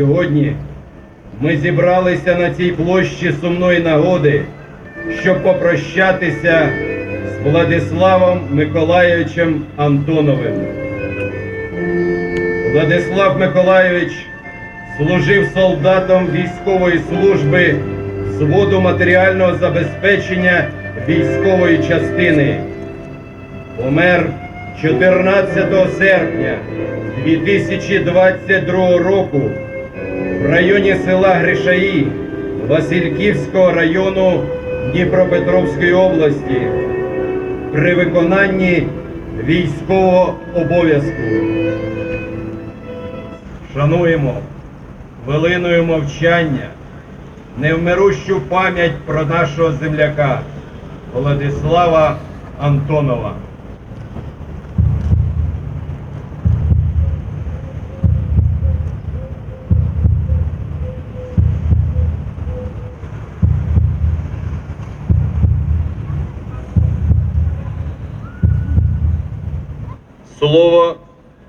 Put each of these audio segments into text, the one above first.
сьогодні ми зібралися на цій площі сумної нагоди, щоб попрощатися з Владиславом Миколайовичем Антоновим. Владислав Миколайович служив солдатом військової служби зводу матеріального забезпечення військової частини. Помер 14 серпня 2022 року в районі села Гришаї Васильківського району Дніпропетровської області при виконанні військового обов'язку. Шануємо хвилиною мовчання невмирущу пам'ять про нашого земляка Владислава Антонова. Слово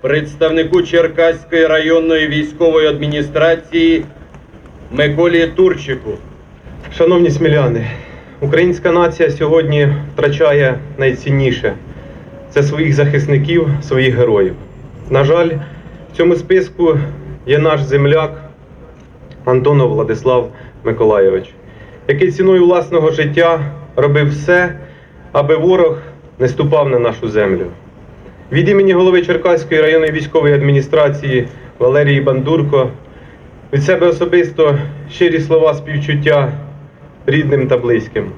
представнику Черкаської районної військової адміністрації Миколі Турчику. Шановні сміляни, українська нація сьогодні втрачає найцінніше це своїх захисників, своїх героїв. На жаль, в цьому списку є наш земляк Антонов Владислав Миколайович, який ціною власного життя робив все, аби ворог не ступав на нашу землю. Від імені голови Черкаської районної військової адміністрації Валерії Бандурко від себе особисто щирі слова співчуття рідним та близьким.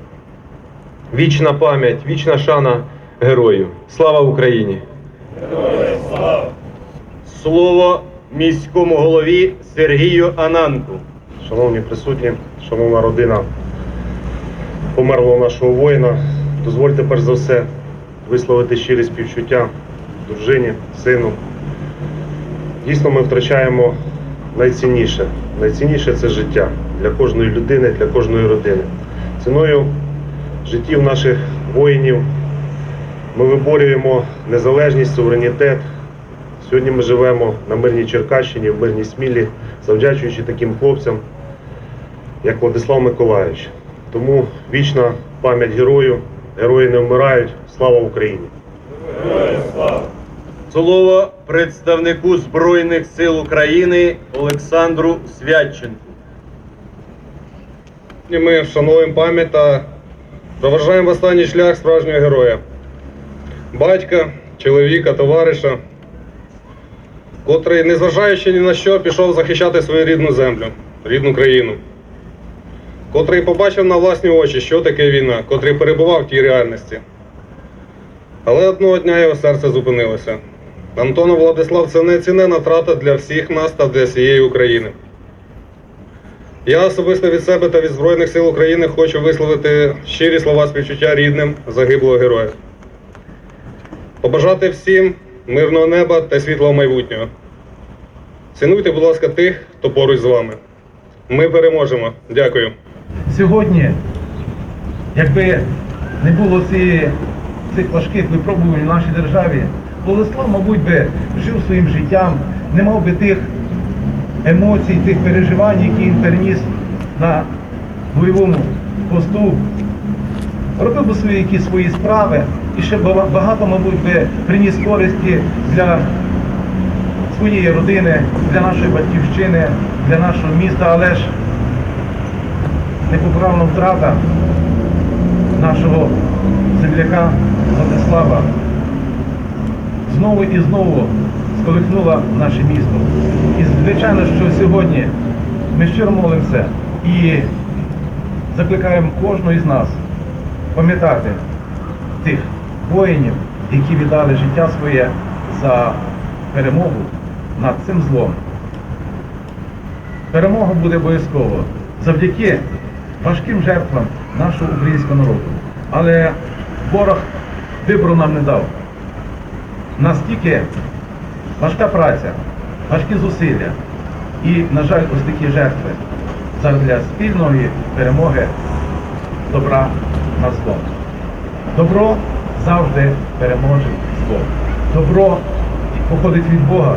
Вічна пам'ять, вічна шана герою. Слава Україні! Слово міському голові Сергію Ананку. Шановні присутні, шановна родина померлого нашого воїна, дозвольте перш за все висловити щирі співчуття дружині, сину. Дійсно, ми втрачаємо найцінніше. Найцінніше це життя для кожної людини, для кожної родини. Ціною життів наших воїнів ми виборюємо незалежність, суверенітет. Сьогодні ми живемо на мирній Черкащині, в мирній Смілі, завдячуючи таким хлопцям, як Владислав Миколаївич. Тому вічна пам'ять герою, герої не вмирають. Слава Україні! Слово представнику Збройних сил України Олександру Святченку. І ми вшановуємо пам'ять та проважаємо в останній шлях справжнього героя, батька, чоловіка, товариша, котрий, незважаючи ні на що, пішов захищати свою рідну землю, рідну країну, котрий побачив на власні очі, що таке війна, котрий перебував в тій реальності. Але одного дня його серце зупинилося. Антонов Владислав це нецінена втрата для всіх нас та для всієї України. Я особисто від себе та від Збройних сил України хочу висловити щирі слова співчуття рідним загиблого героя. Побажати всім мирного неба та світлого майбутнього. Цінуйте, будь ласка, тих, хто поруч з вами. Ми переможемо. Дякую. Сьогодні, якби не було цих важких випробувань в нашій державі, Владислав, мабуть, би жив своїм життям, не мав би тих емоцій, тих переживань, які він переніс на бойовому посту, робив би свої якісь свої справи і ще багато, мабуть, би приніс користі для своєї родини, для нашої батьківщини, для нашого міста, але ж непоправна втрата нашого земляка Владислава знову і знову сколихнула наше місто. І звичайно, що сьогодні ми щиро молимося і закликаємо кожного із нас пам'ятати тих воїнів, які віддали життя своє за перемогу над цим злом. Перемога буде обов'язково завдяки важким жертвам нашого українського народу. Але ворог вибору нам не дав. Настільки важка праця, важкі зусилля і, на жаль, ось такі жертви задля спільної перемоги добра над злом. Добро завжди переможе зло. Добро походить від Бога,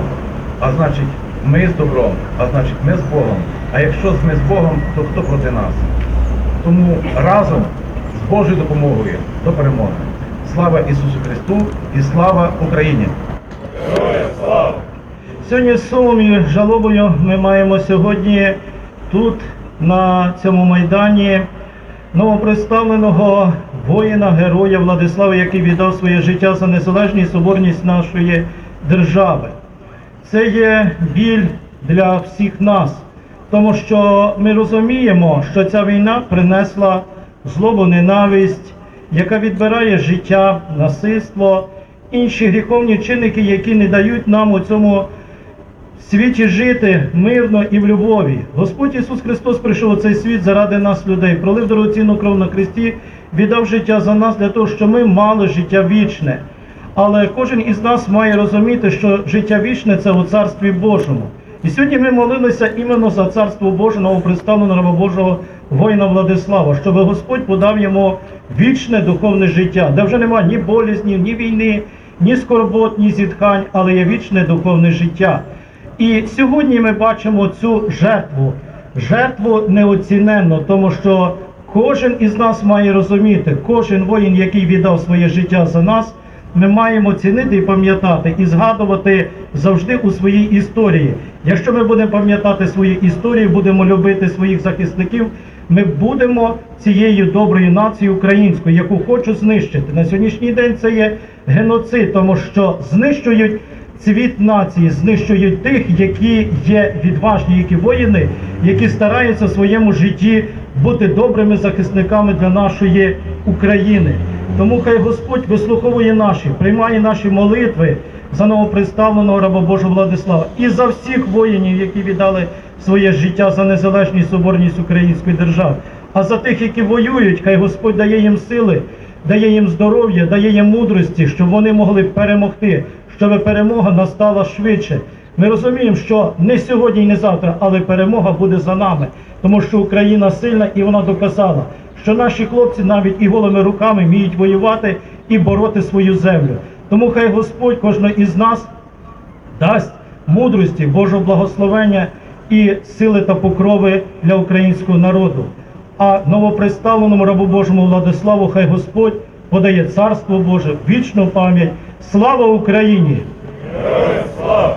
а значить ми з добром, а значить ми з Богом. А якщо ми з Богом, то хто проти нас? Тому разом з Божою допомогою до перемоги. Слава Ісусу Христу і слава Україні! Героям Сьогодні з сумом і жалобою ми маємо сьогодні тут, на цьому майдані, новоприставленого воїна, героя Владислава, який віддав своє життя за незалежність і соборність нашої держави. Це є біль для всіх нас, тому що ми розуміємо, що ця війна принесла злобу, ненависть, яка відбирає життя, насильство, інші гріховні чинники, які не дають нам у цьому світі жити мирно і в любові. Господь Ісус Христос прийшов у цей світ заради нас, людей, пролив дорогоцінну кров на Христі, віддав життя за нас для того, щоб ми мали життя вічне. Але кожен із нас має розуміти, що життя вічне це у Царстві Божому. І сьогодні ми молилися іменно за Царство Боже, новоприставленого раба Божого воїна Владислава, щоб Господь подав йому вічне духовне життя, де вже немає ні болізнів, ні війни, ні скорбот, ні зітхань, але є вічне духовне життя. І сьогодні ми бачимо цю жертву, жертву неоціненно, тому що кожен із нас має розуміти, кожен воїн, який віддав своє життя за нас, ми маємо цінити і пам'ятати, і згадувати завжди у своїй історії. Якщо ми будемо пам'ятати свої історії, будемо любити своїх захисників, ми будемо цією доброю нацією українською, яку хочуть знищити. На сьогоднішній день це є геноцид, тому що знищують цвіт нації, знищують тих, які є відважні, які воїни, які стараються в своєму житті бути добрими захисниками для нашої України. Тому хай Господь вислуховує наші, приймає наші молитви за новоприставленого раба Божого Владислава і за всіх воїнів, які віддали своє життя за незалежність соборність української держави. А за тих, які воюють, хай Господь дає їм сили, дає їм здоров'я, дає їм мудрості, щоб вони могли перемогти, щоб перемога настала швидше. Ми розуміємо, що не сьогодні і не завтра, але перемога буде за нами, тому що Україна сильна і вона доказала, що наші хлопці навіть і голими руками вміють воювати і бороти свою землю. Тому хай Господь кожного із нас дасть мудрості, Божого благословення і сили та покрови для українського народу. А новоприставленому рабу Божому Владиславу хай Господь подає царство Боже, вічну пам'ять. Слава Україні! Слава!